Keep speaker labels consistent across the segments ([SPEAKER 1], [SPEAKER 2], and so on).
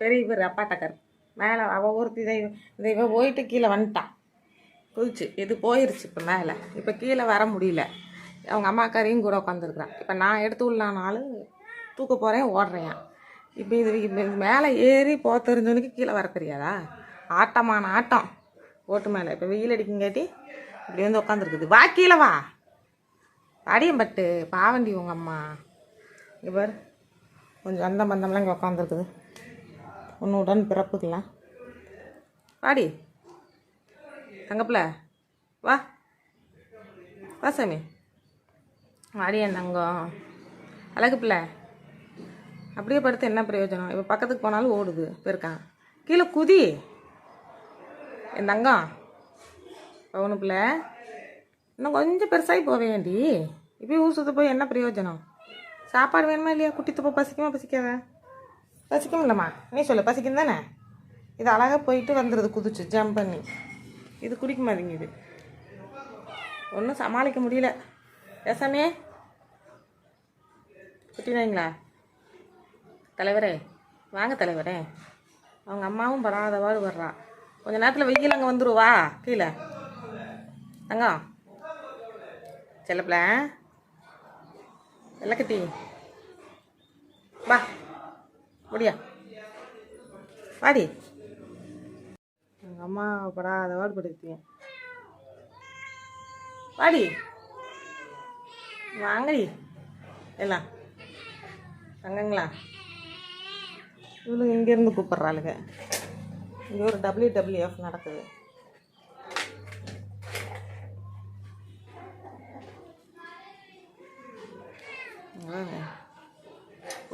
[SPEAKER 1] பெரிய பேர் அப்பாட்டக்கார். மேலே அவள் ஒருத்தி தெய்வம் இந்த இவ போயிட்டு கீழே வந்துட்டான் குதிச்சு இது போயிருச்சு இப்போ மேலே. இப்போ கீழே வர முடியல. அவங்க அம்மாக்காரையும் கூட உட்காந்துருக்குறான் இப்போ நான் எடுத்து உள்ளானாலும் தூக்க போகிறேன் ஓடுறேன். இப்போ இது இது மேலே ஏறி போக தெரிஞ்சவனுக்கு கீழே வர தெரியாதா? ஆட்டமான ஆட்டம். ஓட்டு மேலே. இப்போ வெயில் அடிக்குங்காட்டி இப்படி வந்து உட்காந்துருக்குது வா கீழே வா. அடியம்பட்டு பாவண்டி உங்கள் அம்மா. இங்கே பாரு. கொஞ்சம் அந்த பந்தம்லாம் இங்கே உட்காந்துருக்குது ஒன்று உடன் பிறப்புக்கலாம் வாடி. தங்கப்பில் வா. வா சாமி. வாடி என் தங்கம். அழகு பிள்ளை அப்படியே படுத்து என்ன பிரயோஜனம்? இப்போ பக்கத்துக்கு போனாலும் ஓடுது போயிருக்கான் கீழே குதி. என் தங்கம். பவுனு பிள்ளை. இன்னும் கொஞ்சம் பெருசாகி போக வேண்டி இப்போ ஊசுத்து போய் என்ன பிரயோஜனம்? சாப்பாடு வேணுமா இல்லையா? குட்டி துப்ப பசிக்குமா? பசிக்காத? பசிக்கும் இல்லைம்மா. நீ சொல்லு பசிக்கும் தானே? இது அழகாக போயிட்டு வந்துடுது குதிச்சு ஜம்ப் பண்ணி. இது குடிக்க மாட்டேங்குது ஒன்றும் சமாளிக்க முடியல. ஏசாமே? குட்டினாங்களா? தலைவரே வாங்க தலைவரே. அவங்க அம்மாவும் படாதவாறு வர்றா. கொஞ்ச நேரத்தில் வெயில் அங்கே வந்துருவா கீழே. தங்கம் செல்லப்பில வெள்ளக்கட்டி வா. முடியா வாடி. எங்கள் அம்மா படாத பாடுபடுத்திய வாடி. வாங்கடி. எல்லாம். தங்கங்களா? இவளுங்க இங்கேருந்து கூப்பிட்றாளுங்க. இங்கே ஒரு டபிள்யூ டபிள்யூஎஃப் நடக்குது. வாங்க.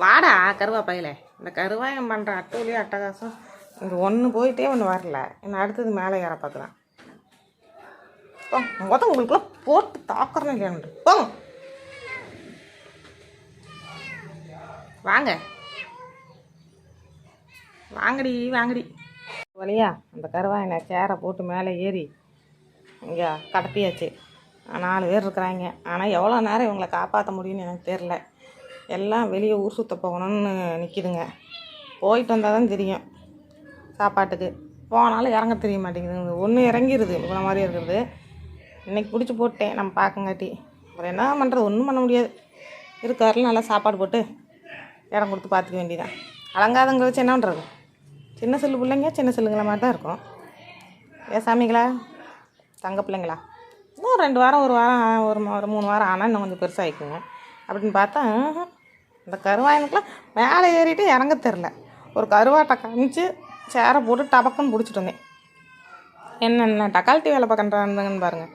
[SPEAKER 1] வாடா கருவாப்பையில. இந்த கருவாயம் பண்ணுற அட்டூலியும் அட்டகாசம். இங்கே ஒன்று போயிட்டே ஒன்று வரல. என்ன அடுத்தது மேலே ஏற பார்க்குறான். மொதல் உங்களுக்குள்ள போட்டு தாக்குறேன் இல்லையாண்டு போங்க வாங்க. வாங்கடி வாங்கடி. வழியா அந்த கருவாயனை சேரை போட்டு மேலே ஏறி இங்கே கடத்தியாச்சு. நாலு பேர் இருக்கிறாங்க. ஆனால் எவ்வளோ நேரம் இவங்களை காப்பாற்ற முடியும்னு எனக்கு தெரில எல்லாம் வெளியே ஊர் சுற்ற போகணும்னு நிற்கிதுங்க போயிட்டு வந்தால் தான் தெரியும் சாப்பாட்டுக்கு. போனாலும் இறங்க தெரிய மாட்டேங்குது ஒன்று இறங்கிடுது இவ்வளோ மாதிரி இருக்கிறது இன்றைக்கி பிடிச்சி போட்டேன் நம்ம பார்க்கங்காட்டி. அப்புறம் என்ன பண்ணுறது ஒன்றும் பண்ண முடியாது. இருக்காரில் நல்லா சாப்பாடு போட்டு இடம் கொடுத்து பார்த்துக்க வேண்டியதான் அலங்காதங்க வச்சு என்ன பண்ணுறது சின்ன செல்லு பிள்ளைங்க சின்ன செல்லுங்களை மாதிரி தான் இருக்கும். ஏ சாமிங்களா தங்க பிள்ளைங்களா? இன்னும் ரெண்டு வாரம் ஒரு வாரம் ஒரு ஒரு மூணு வாரம் ஆனால் இன்னும் கொஞ்சம் பெருசாக ஆகிக்குங்க அப்படின்னு பார்த்தா இந்த கருவாயனுக்குலாம் மேலே ஏறிட்டு இறங்க தெரில ஒரு கருவாட்டை காமிச்சு சேரை போட்டு டபக்குன்னு பிடிச்சிட்டு வந்தேன் என்னென்ன டக்கால்ட்டி வேலை பார்க்கறானுங்கன்னு பாருங்கள்